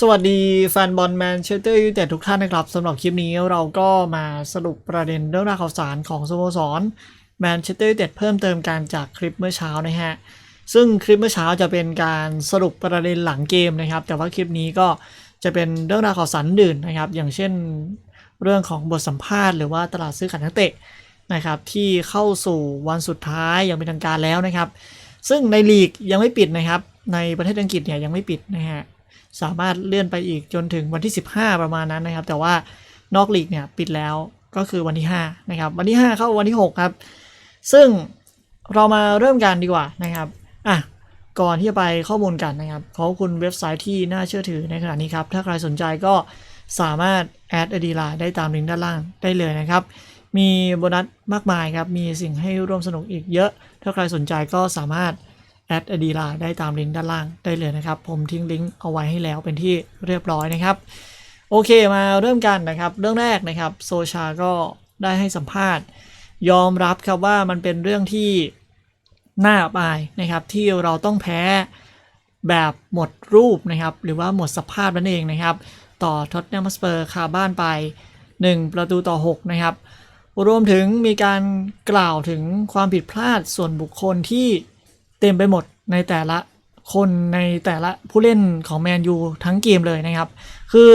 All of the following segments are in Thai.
สวัสดีแฟนบอลแมนเชสเตอร์ยูไนเต็ดทุกท่านนะครับสำหรับคลิปนี้เราก็มาสรุปประเด็นเรื่องราวข่าวสารของสโมสรแมนเชสเตอร์ยูไนเต็ดเพิ่มเติมการจากคลิปเมื่อเช้านะฮะซึ่งคลิปเมื่อเช้าจะเป็นการสรุปประเด็นหลังเกมนะครับ แต่ว่าคลิปนี้ก็จะเป็นเรื่องราวข่าวสารอื่นนะครับ อย่างเช่นเรื่องของบทสัมภาษณ์หรือว่าตลาดซื้อขายนักเตะนะครับที่เข้าสู่วันสุดท้ายอย่างเป็นทางการแล้วนะครับ ซึ่งในลีกยังไม่ปิดนะครับ ในประเทศอังกฤษเนี่ยยังไม่ปิดนะฮะ สามารถเลื่อนไปอีกจนถึงวันที่ 15 ประมาณนั้นนะครับ แต่ว่านอกลีกเนี่ยปิดแล้วก็คือวันที่ 5 นะครับ วันที่ 5 เข้าวันที่ 6 ครับ ซึ่งเรามาเริ่มกันดีกว่านะครับอะก่อนที่จะไปข้อมูลกันนะครับขอบคุณเว็บไซต์ที่น่าเชื่อถือในขณะนี้ครับ ถ้าใครสนใจก็สามารถแอดอดีไลน์ได้ตามลิงก์ด้านล่างได้เลยนะครับ มีโบนัสมากมายครับ มีสิ่งให้ร่วมสนุกอีกเยอะ ถ้าใครสนใจก็สามารถ แอดอดีไลน์ได้ตามลิงก์ด้านล่างได้เลยนะครับ ผมทิ้งลิงก์เอาไว้ให้แล้วเป็นที่เรียบร้อยนะครับ โอเคมาเริ่มกันนะครับ เรื่องแรกนะครับโซชาก็ได้ให้สัมภาษณ์ ยอมรับครับว่ามันเป็นเรื่องที่น่าอับอายนะครับ ที่เราต้องแพ้แบบหมดรูปนะครับ หรือว่าหมดสภาพนั่นเองนะครับ ต่อท็อตแนมสเปอร์คาบ้านไป 1 ประตูต่อ 6 นะครับ รวมถึงมีการกล่าวถึงความผิดพลาดส่วนบุคคลที่ เต็มไปหมดในแต่ละคนในแต่ละผู้เล่นของแมนยูทั้งเกมเลยนะครับ คือ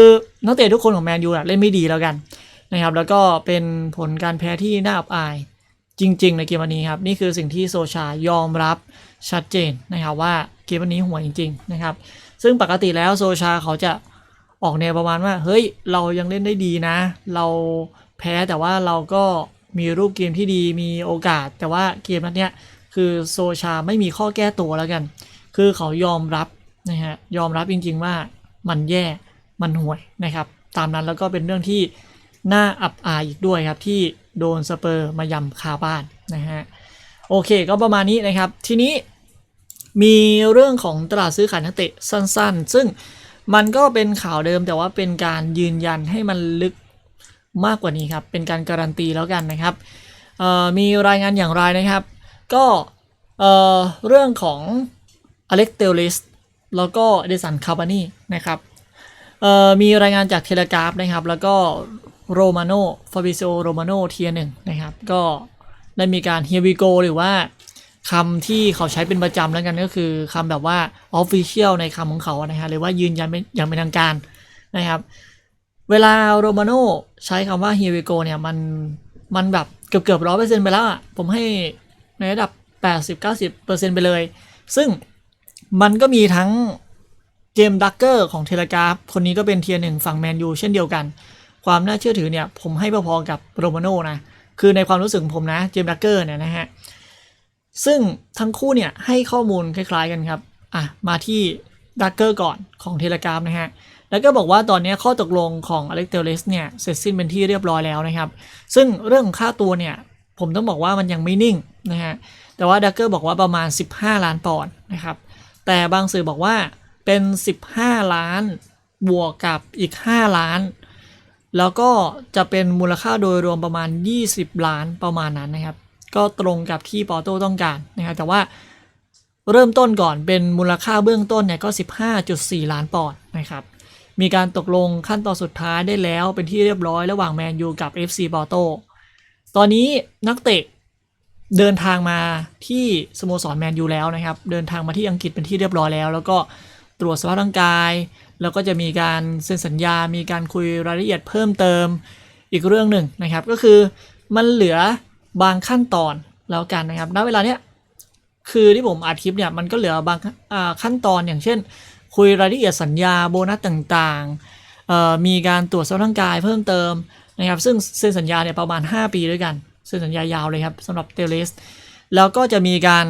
นักเตะทุกคนของแมนยูเล่นไม่ดีแล้วกันนะครับ แล้วก็เป็นผลการแพ้ที่น่าอับอายจริง ๆ ในเกมวันนี้ครับ นี่คือสิ่งที่โซชายอมรับชัดเจนนะครับว่าเกมวันนี้ห่วยจริง ๆ นะครับ ซึ่งปกติแล้วโซชาเขาจะออกแนวประมาณว่า เฮ้ย เรายังเล่นได้ดีนะ เราแพ้แต่ว่าเราก็มีรูปเกมที่ดีมีโอกาส แต่ว่าเกมนัดเนี้ย คือโซชาไม่มีข้อแก้ตัวแล้วกัน คือเขายอมรับนะฮะยอมรับจริง ๆ ว่ามันแย่มันห่วยนะครับ ตามนั้นแล้วก็เป็นเรื่องที่น่าอับอายอีกด้วยครับที่โดนสเปอร์มายำคาบ้านนะฮะโอเคก็ประมาณนี้นะครับ ทีนี้มีเรื่องของตลาดซื้อขายนักเตะสั้นๆ ซึ่งมันก็เป็นข่าวเดิมแต่ว่าเป็นการยืนยันให้มันลึกมากกว่านี้ครับ เป็นการการันตีแล้วกันนะครับมีรายงานอย่างไรนะครับ ก็เอ่อเรื่องของอเล็กเตลลิสแล้วก็เดสันคาบานีนะครับเอ่อมีรายงานจากเทเลกราฟนะครับ แล้วก็โรมาโนฟาบิซิโอโรมาโนเทียหนึ่งนะครับ ก็ได้มีการ here we go หรือว่าคำที่เขาใช้เป็นประจำแล้วกันก็คือคำแบบว่า official ในคำของเขานะฮะหรือว่ายืนยันอย่างเป็นทางการนะครับ เวลาโรมาโนใช้คำว่า here we go เนี่ย มันมันแบบเกือบเกือบร้อยเปอร์เซ็นต์ไปแล้วอะผมให้ ในระดับ 80-90%ไปเลย ซึ่งมันก็มีทั้งเจมดักเกอร์ของเทเลกราฟคนนี้ก็เป็นเทียร์หนึ่งฝั่งแมนยูเช่นเดียวกัน ความน่าเชื่อถือเนี่ย ผมให้พอๆกับโรมาโนนะ คือในความรู้สึกผมนะเจมดักเกอร์เนี่ยนะฮะ ซึ่งทั้งคู่เนี่ยให้ข้อมูลคล้ายๆกันครับ อะ มาที่ดักเกอร์ก่อนของเทเลกราฟนะฮะ แล้วก็บอกว่าตอนนี้ข้อตกลงของอเล็กเทเลสเนี่ยเสร็จสิ้นเป็นที่เรียบร้อยแล้วนะครับ ซึ่งเรื่องค่าตัวเนี่ย ผมต้องบอกว่ามันยังไม่นิ่งนะฮะ แต่ว่าดักเกอร์บอกว่าประมาณ 15 ล้านปอนด์นะครับ แต่บางสื่อบอกว่าเป็น 15 ล้านบวกกับอีก 5 ล้าน แล้วก็จะเป็นมูลค่าโดยรวมประมาณ 20 ล้านประมาณนั้นนะครับ ก็ตรงกับที่ปอร์โต้ต้องการนะครับ แต่ว่าเริ่มต้นก่อนเป็นมูลค่าเบื้องต้นเนี่ยก็ 15.4 ล้านปอนด์นะครับ มีการตกลงขั้นตอนสุดท้ายได้แล้วเป็นที่เรียบร้อยระหว่างแมนยูกับ FC ปอร์โต ตอนนี้นักเตะเดินทางมาที่สโมสรแมนยูแล้วนะครับ เดินทางมาที่อังกฤษเป็นที่เรียบร้อยแล้ว แล้วก็ตรวจสภาพร่างกาย แล้วก็จะมีการเซ็นสัญญา มีการคุยรายละเอียดเพิ่มเติมอีกเรื่องหนึ่งนะครับ ก็คือมันเหลือบางขั้นตอนแล้วกันนะครับณเวลาเนี้ยคือที่ผมอัดคลิปเนี่ยมันก็เหลือบางขั้นตอนอย่างเช่น คุยรายละเอียดสัญญาโบนัสต่างๆมีการตรวจสภาพร่างกายเพิ่มเติม นะครับซึ่งเซ็นสัญญาเนี่ยประมาณ 5 ปีด้วยกันเซ็นสัญญายาวเลยครับสำหรับเตเลสแล้วก็จะมีการ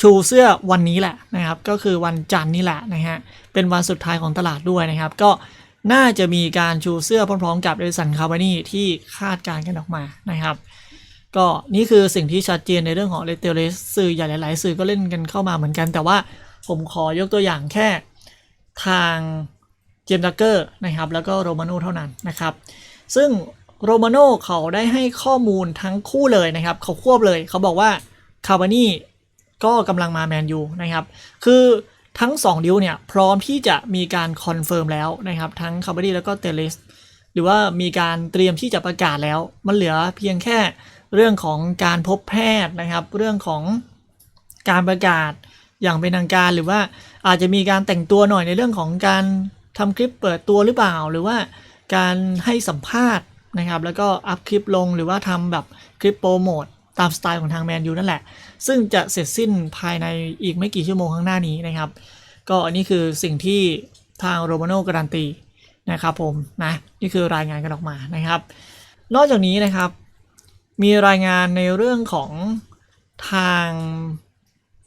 ชูเสื้อวันนี้แหละนะครับ ก็คือวันจันทร์นี่แหละนะฮะเป็นวันสุดท้ายของตลาดด้วยนะครับ ก็น่าจะมีการชูเสื้อพร้อมๆกับเดสันคาร์บานีที่คาดการณ์กันออกมานะครับ ก็นี่คือสิ่งที่ชัดเจนในเรื่องของเลเตเลสสื่อใหญ่หลายๆ สื่อก็เล่นกันเข้ามาเหมือนกัน แต่ว่าผมขอยกตัวอย่างแค่ทางเจมส์ดักเกอร์นะครับ แล้วก็โรมาโน่เท่านั้นนะครับ ซึ่งโรมาโน่เขาได้ให้ข้อมูลทั้งคู่เลยนะครับ เขาควบเลย เขาบอกว่าคาร์บานีก็กำลังมาแมนยูนะครับ คือทั้ง 2 ดิวเนี่ยพร้อมที่จะมีการคอนเฟิร์มแล้วนะครับ ทั้งคาร์บ d ีแล้วก็เตเลสหรือว่ามีการเตรียมที่จะประกาศแล้ว มันเหลือเพียงแค่เรื่องของการพบแพทย์นะครับ เรื่องของการประกาศอย่างเป็นทางการ หรือว่าอาจจะมีการแต่งตัวหน่อยในเรื่องของการทำคลิปเปิดตัวหรือเปล่า หรือว่า การให้สัมภาษณ์นะครับ แล้วก็อัพคลิปลงหรือว่าทำแบบคลิปโปรโมทตามสไตล์ของทางแมนยูนั่นแหละ ซึ่งจะเสร็จสิ้นภายในอีกไม่กี่ชั่วโมงข้างหน้านี้นะครับ ก็อันนี้คือสิ่งที่ทางโรมาโน่การันตีนะครับผมนะนี่คือรายงานกันออกมานะครับ นอกจากนี้นะครับ มีรายงานในเรื่องของทาง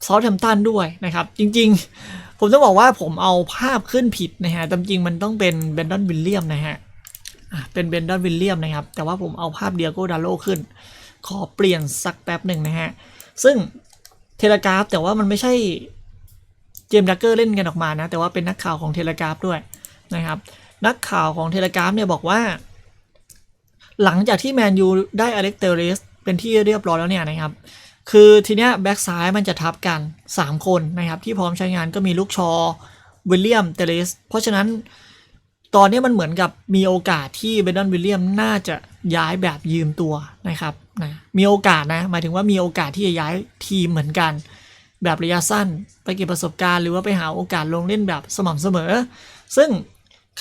ซา t แ a มตันด้วยนะครับ จริงๆ ผมต้องบอกว่าผมเอาภาพขึ้นผิดนะฮะจริงๆมันต้องเป็นเบนดอนวิลเลียมนะฮะอะ เป็นเบนดอนวิลเลียมนะครับ แต่ว่าผมเอาภาพเดียโกดาโลขึ้น ขอเปลี่ยนสักแป๊บหนึ่งนะฮะ ซึ่งเทเลกราฟแต่ว่ามันไม่ใช่เจมส์ดักเกอร์เล่นกันออกมานะ แต่ว่าเป็นนักข่าวของเทเลกราฟด้วยนะครับ นักข่าวของเทเลกราฟเนี่ยบอกว่า หลังจากที่แมนยูได้อเล็กเตอริสเป็นที่เรียบร้อยแล้วเนี่ยนะครับ คือทีเนี้ยแบ็กซ้ายมันจะทับกัน 3 คนนะครับ ที่พร้อมใช้งานก็มีลูกชอวิลเลียมเตเลสเพราะฉะนั้น ตอนนี้มันเหมือนกับมีโอกาสที่เบนดอนวิลเลียมน่าจะย้ายแบบยืมตัวนะครับนะมีโอกาสนะหมายถึงว่ามีโอกาสที่จะย้ายทีมเหมือนกัน แบบระยะสั้นไปเก็บประสบการณ์หรือว่าไปหาโอกาสลงเล่นแบบสม่ำเสมอ ซึ่ง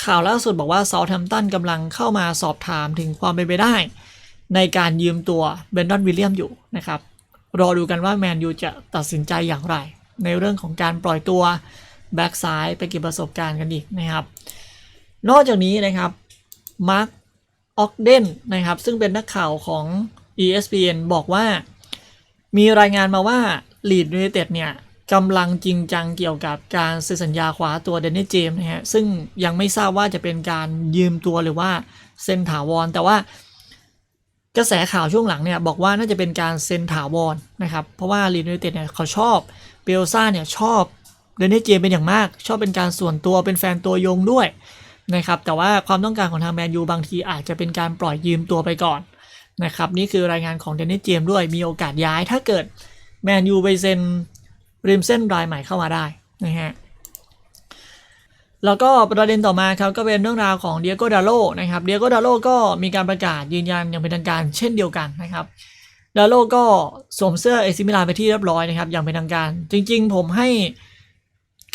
ข่าวล่าสุดบอกว่าเซาท์แฮมป์ตันกำลังเข้ามาสอบถามถึงความเป็นไปได้ ในการยืมตัวเบนดอนวิลเลียมอยู่นะครับรอดูกันว่าแมนยูจะตัดสินใจอย่างไร ในเรื่องของการปล่อยตัวแบ็กซ้ายไปเก็บประสบการณ์กันอีกนะครับ นอกจากนี้นะครับมาร์คออกเดนนะครับซึ่งเป็นนักข่าวของ ESPN บอกว่า มีรายงานมาว่าลีด u ู i เต็ดเนี่ยกำลังจริงจังเกี่ยวกับการเซ็นสัญญาขวาตัวเดนนี่เจมส์นะฮะซึ่งยังไม่ทราบว่าจะเป็นการยืมตัวหรือว่าเซ็นถาวร แต่ว่ากระแสข่าวช่วงหลังเนี่ยบอกว่าน่าจะเป็นการเซ็นถาวรนะครับเพราะว่าลีด u ู i เต็ดเนี่ยเขาชอบเบลซ่าเนี่ยชอบเดนนี่เจมส์เป็นอย่างมาก ชอบเป็นการส่วนตัวเป็นแฟนตัวยงด้วย นะครับแต่ว่าความต้องการของทางแมนยูบางทีอาจจะเป็นการปล่อยยืมตัวไปก่อนนะครับนี่คือรายงานของเดนนี่เจมส์ด้วยมีโอกาสย้ายถ้าเกิดแมนยูไปเซ็นริมเส้นรายใหม่เข้ามาได้นะฮะแล้วก็ประเด็นต่อมาครับก็เป็นเรื่องราวของเดียโกดาโลนะครับเดียโกดาโลก็มีการประกาศยืนยันอย่างเป็นทางการเช่นเดียวกันนะครับดาโลก็สวมเสื้อเอซิมิลานไปที่เรียบร้อยนะครับอย่างเป็นทางการ จริงๆ ผมให้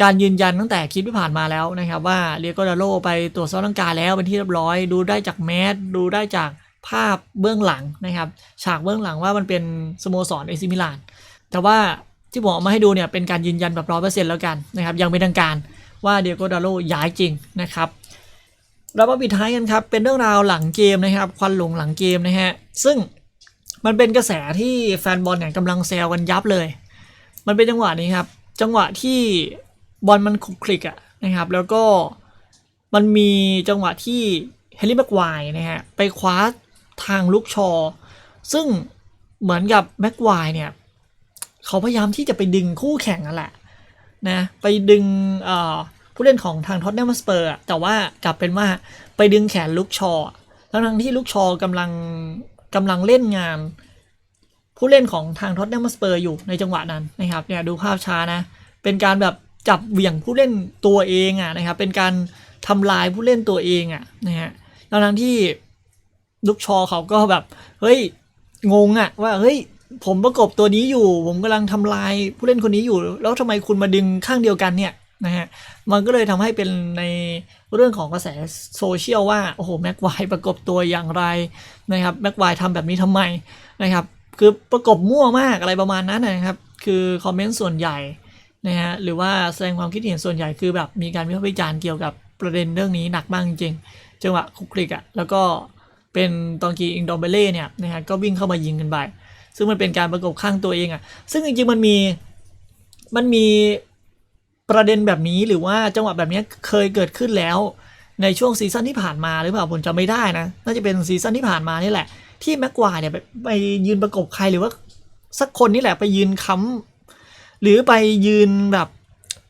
การยืนยันตั้งแต่คลิปที่ผ่านมาแล้วนะครับว่าเดียโกดาโลไปตรวจสอบร่างกายแล้วเป็นที่เรียบร้อย ดูได้จากแมสดูได้จากภาพเบื้องหลังนะครับ ฉากเบื้องหลังว่ามันเป็นสโมสรเอซิมิลานแต่ว่าที่ผมเอามาให้ดูเนี่ยเป็นการยืนยันแบบร้อยเปอร์เซ็นต์แล้วกันนะครับยังเป็นทางการว่าเดียโกดาโลย้ายจริงนะครับเรามาปิดท้ายกันครับ เป็นเรื่องราวหลังเกมนะครับ ควันหลงหลังเกมนะฮะ ซึ่งมันเป็นกระแสที่แฟนบอลเนี่ยกำลังแซวกันยับเลย มันเป็นจังหวะนี้ครับ จังหวะที่ บอลมันคลุกคลิกอะนะครับ แล้วก็มันมีจังหวะที่เฮลิแม็กไวนะฮะไปคว้าทางลูกชอ ซึ่งเหมือนกับแม็กไวเนี่ยเขาพยายามที่จะไปดึงคู่แข่งนั่นแหละนะไปดึงผู้เล่นของทางท็อตแนมสเปอร์แต่ว่ากลับเป็นว่าไปดึงแขนลูกชอทั้งทั้งที่ลูกชอกำลังกำลังเล่นงาน ผู้เล่นของทางท็อตแนมสเปอร์อยู่ในจังหวะนั้นนะครับเนี่ยดูภาพช้านะ เป็นการแบบ จับเหวี่ยงผู้เล่นตัวเองอะนะครับเป็นการทำลายผู้เล่นตัวเองอะนะฮะทั้งทั้งที่ลูกชอเขาก็แบบ เฮ้ยงงอะ ว่าเฮ้ยผมประกบตัวนี้อยู่ ผมกำลังทำลายผู้เล่นคนนี้อยู่ แล้วทำไมคุณมาดึงข้างเดียวกันเนี่ยนะฮะมันก็เลยทำให้เป็นในเรื่องของกระแสโซเชียลว่า โอ้โหแม็กไวประกบตัวอย่างไรนะครับแม็กไวทำแบบนี้ทำไมนะครับ คือประกบมั่วมากอะไรประมาณนั้นนะครับ คือคอมเมนต์ส่วนใหญ่ นะฮะหรือว่าแสดงความคิดเห็นส่วนใหญ่คือแบบมีการวิพากษ์วิจารณ์เกี่ยวกับประเด็นเรื่องนี้หนักมากจริงๆจังหวะคุกคลิกอะ่ะแล้วก็เป็นตองกีอิงดอมเบเล่เนี่ยนะฮะก็วิ่งเข้ามายิงกันไปซึ่งมันเป็นการประกบข้างตัวเองอะ่ะซึ่งจริงๆมันมีมันมีประเด็นแบบนี้หรือว่าจังหวะแบบนี้เคยเกิดขึ้นแล้วในช่วงซีซั่นที่ผ่านมาหรือเปล่าผมจำไม่ได้นะน่าจะเป็นซีซั่นที่ผ่านมานี่แหละที่แม็กควายเนี่ยไปไปยืนประกบใครหรือว่าสักคนนี่แหละไปยืนค้ำ หรือไปยืนแบบ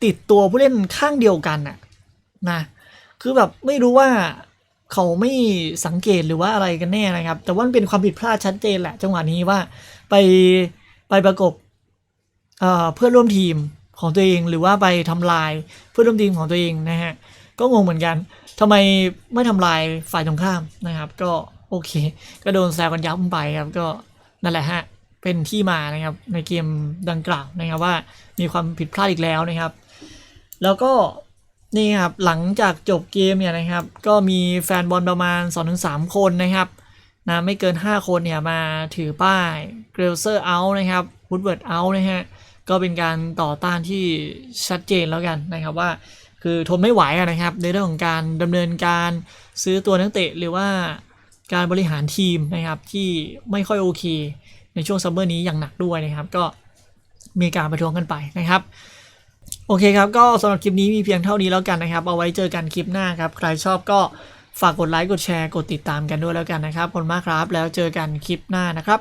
ติดตัวผู้เล่นข้างเดียวกันน่ะนะ คือแบบไม่รู้ว่าเขาไม่สังเกตหรือว่าอะไรกันแน่นะครับ แต่ว่านเป็นความผิดพลาดชัดเจนแหละ จังหวะนี้ว่าไปไปประกบเพื่อนร่วมทีมของตัวเองหรือว่าไปทำลายเพื่อนร่วมทีมของตัวเองนะฮะก็งงเหมือนกันทำไมไม่ทำลายฝ่ายตรงข้ามนะครับ ก็โอเค ก็โดนแซวกันยับไปครับก็นั่นแหละฮะ เป็นที่มานะครับในเกมดังกล่าวนะครับว่ามีความผิดพลาดอีกแล้วนะครับ แล้วก็นี่ครับหลังจากจบเกมเนี่ยนะครับ ก็มีแฟนบอลประมาณ 2-3 คนนะครับนะไม่เกิน 5 คนเนี่ยมาถือป้ายเกรลเซอร์เอานะครับวูดเวิร์ดเอานะฮะก็เป็นการต่อต้านที่ชัดเจนแล้วกันนะครับว่าคือทนไม่ไหวนะครับ ในเรื่องของการดำเนินการซื้อตัวนักเตะหรือว่าการบริหารทีมนะครับที่ไม่ค่อยโอเค ในช่วงซัมเมอร์นี้อย่างหนักด้วยนะครับ ก็มีการประท้วงกันไปนะครับโอเคครับ ก็สำหรับคลิปนี้มีเพียงเท่านี้แล้วกันนะครับ เอาไว้เจอกันคลิปหน้าครับ ใครชอบก็ฝากกดไลค์ กดแชร์ กดติดตามกันด้วยแล้วกันนะครับขอบคุณมากครับ แล้วเจอกันคลิปหน้านะครับ